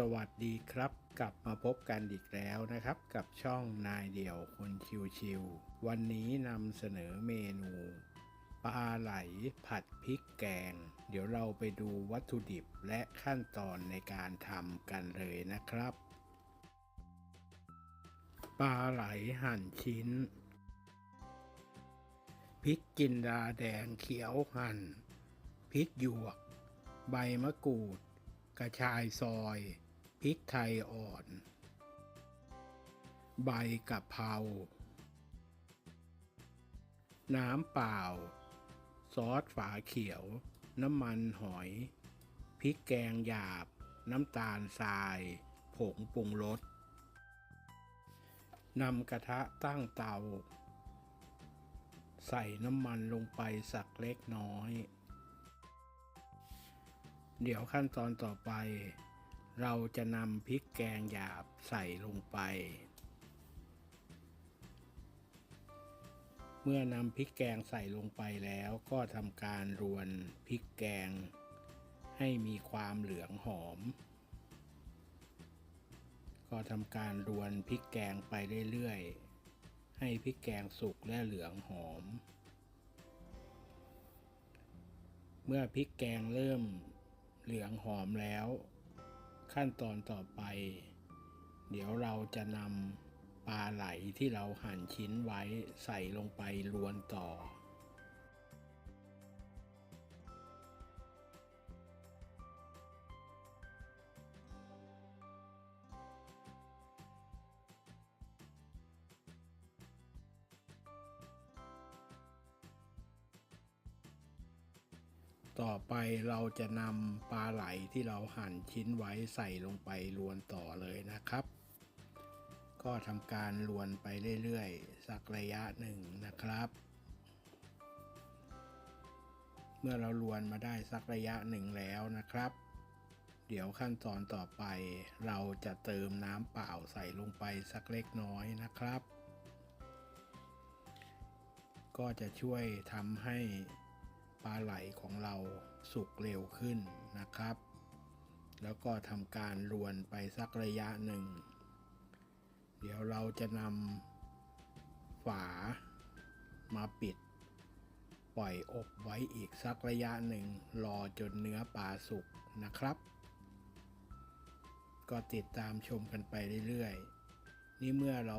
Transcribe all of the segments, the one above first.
สวัสดีครับ กลับมาพบกันอีกแล้วนะครับ กับช่องนายเดี่ยวคนชิวๆวันนี้นำเสนอเมนูปลาไหลผัดพริกแกง เดี๋ยวเราไปดูวัตถุดิบและขั้นตอนในการทำกันเลยนะครับปลาไหลหั่นชิ้นพริกจินดาแดงเขียวหั่นพริกหยวก ใบมะกรูดกระชายซอย พริกไทยอ่อน ใบกะเพรา น้ำเปล่า ซอสฝาเขียว น้ำมันหอย พริกแกงหยาบ น้ำตาลทราย ผงปรุงรสนำกระทะตั้งเตา ใส่น้ำมันลงไปสักเล็กน้อย เดี๋ยวขั้นตอนต่อไป เราจะนำพริกแกงหยาบใส่ลงไป เมื่อนำพริกแกงใส่ลงไปแล้วก็ทำการรวนพริกแกง ให้มีความเหลืองหอม ก็ทำการรวนพริกแกงไปเรื่อยๆ ให้พริกแกงสุกและเหลืองหอม เมื่อพริกแกงเริ่มเหลืองหอมแล้ว ขั้นตอนต่อไป เดี๋ยวเราจะนำปลาไหลที่เราหั่นชิ้นไว้ใส่ลงไปรวนต่อ ต่อไปเราจะนำปลาไหลที่เราหั่นชิ้นไว้ใส่ลงไปรวนต่อเลยนะครับ ก็ทำการรวนไปเรื่อยๆ สักระยะหนึ่งนะครับ เมื่อเรารวนมาได้สักระยะหนึ่งแล้วนะครับ เดี๋ยวขั้นตอนต่อไป เราจะเติมน้ำเปล่าใส่ลงไปสักเล็กน้อยนะครับ ก็จะช่วยทำให้ ปลาไหลของเราสุกเร็วขึ้นนะครับ แล้วก็ทำการรวนไปสักระยะหนึ่ง เดี๋ยวเราจะนำฝามาปิด ปล่อยอบไว้อีกสักระยะหนึ่ง รอจนเนื้อปลาสุกนะครับ ก็ติดตามชมกันไปเรื่อยๆ นี่เมื่อเรา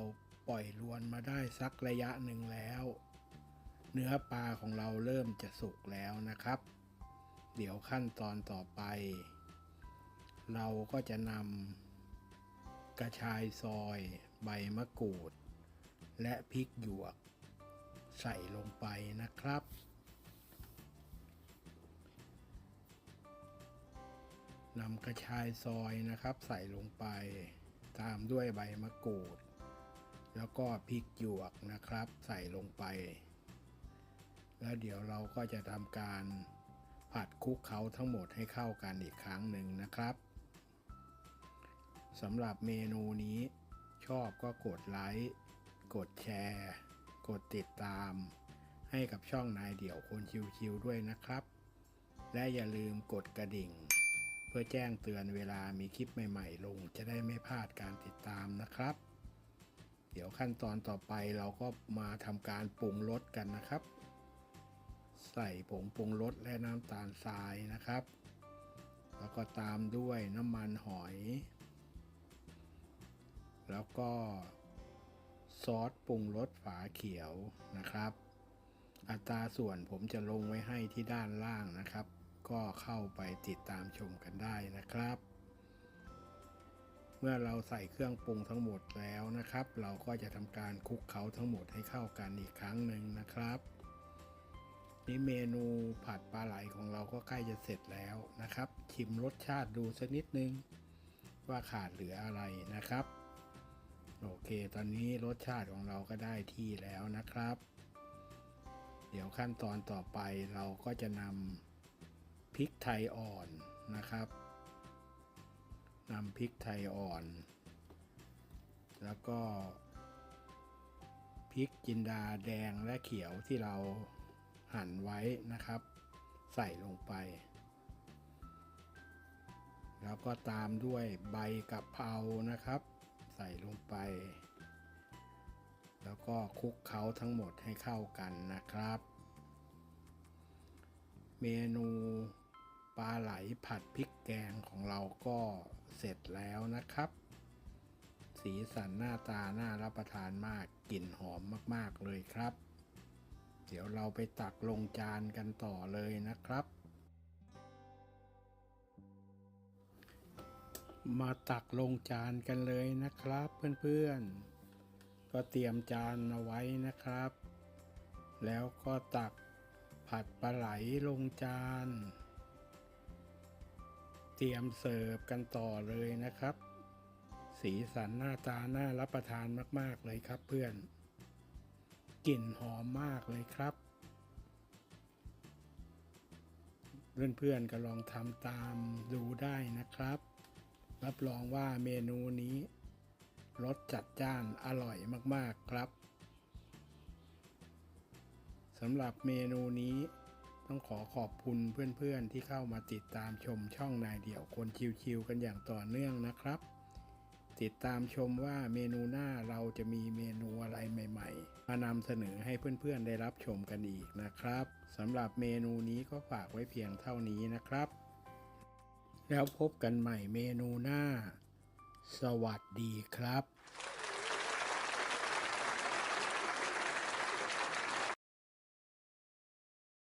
ปล่อยรวนมาได้สักระยะหนึ่งแล้ว เนื้อปลาของเราเริ่มจะสุกแล้วนะครับ เดี๋ยวขั้นตอนต่อไป เราก็จะนำกระชายซอยใบมะกรูด และพริกหยวก ใส่ลงไปนะครับนำกระชายซอยนะครับ ใส่ลงไป ตามด้วยใบมะกรูด แล้วก็พริกหยวกนะครับ ใส่ลงไป แล้วเดี๋ยวเราก็จะทำการผัดคลุกเคล้าทั้งหมดให้เข้ากันอีกครั้งหนึ่งนะครับสำหรับเมนูนี้ชอบก็กดไลค์ กดแชร์ กดติดตาม ให้กับช่องนายเดี่ยวคนชิวๆด้วยนะครับ และอย่าลืมกดกระดิ่ง เพื่อแจ้งเตือนเวลามีคลิปใหม่ๆ ลงจะได้ไม่พลาดการติดตามนะครับ เดี๋ยวขั้นตอนต่อไปเราก็มาทำการปรุงรสกันนะครับ ใส่ผงปรุงรสและน้ำตาลทรายนะครับ แล้วก็ตามด้วยน้ำมันหอย แล้วก็ซอสปรุงรสฝาเขียวนะครับ อัตราส่วนผมจะลงไว้ให้ที่ด้านล่างนะครับ ก็เข้าไปติดตามชมกันได้นะครับ เมื่อเราใส่เครื่องปรุงทั้งหมดแล้วนะครับ เราก็จะทำการคลุกเคล้าทั้งหมดให้เข้ากันอีกครั้งหนึ่งนะครับ นี่เมนูผัดปลาไหลของเราก็ใกล้จะเสร็จแล้วนะครับ ชิมรสชาติดูสักนิดนึง ว่าขาดเหลืออะไรนะครับ โอเค ตอนนี้รสชาติของเราก็ได้ที่แล้วนะครับ เดี๋ยวขั้นตอนต่อไปเราก็จะนำพริกไทยอ่อนนะครับนำพริกไทยอ่อน แล้วก็พริกจินดาแดงและเขียวที่เรา หั่นไว้นะครับ ใส่ลงไป แล้วก็ตามด้วยใบกะเพรานะครับ ใส่ลงไป แล้วก็คลุกเคล้าทั้งหมดให้เข้ากันนะครับ เมนูปลาไหลผัดพริกแกงของเราก็เสร็จแล้วนะครับ สีสันหน้าตาน่ารับประทานมากกลิ่นหอมมาก ๆ เลยครับ เดี๋ยวเราไปตักลงจานกันต่อเลยนะครับ มาตักลงจานกันเลยนะครับเพื่อนๆ ก็เตรียมจานเอาไว้นะครับ แล้วก็ตักผัดปลาไหลลงจาน เตรียมเสิร์ฟกันต่อเลยนะครับ สีสันหน้าตาน่ารับประทานมากๆเลยครับเพื่อน กลิ่นหอมมากเลยครับ เพื่อนๆก็ลองทำตามดูได้นะครับ รับรองว่าเมนูนี้รสจัดจ้านอร่อยมากๆครับสำหรับเมนูนี้ต้องขอขอบคุณเพื่อนๆที่เข้ามาติดตามชมช่องนายเดี่ยวคนชิวๆกันอย่างต่อเนื่องนะครับ ติดตามชมว่าเมนูหน้าเราจะมีเมนูอะไรใหม่ ๆ มานำเสนอให้เพื่อนๆได้รับชมกันอีกนะครับสำหรับเมนูนี้ก็ฝากไว้เพียงเท่านี้นะครับ แล้วพบกันใหม่เมนูหน้า สวัสดีครับ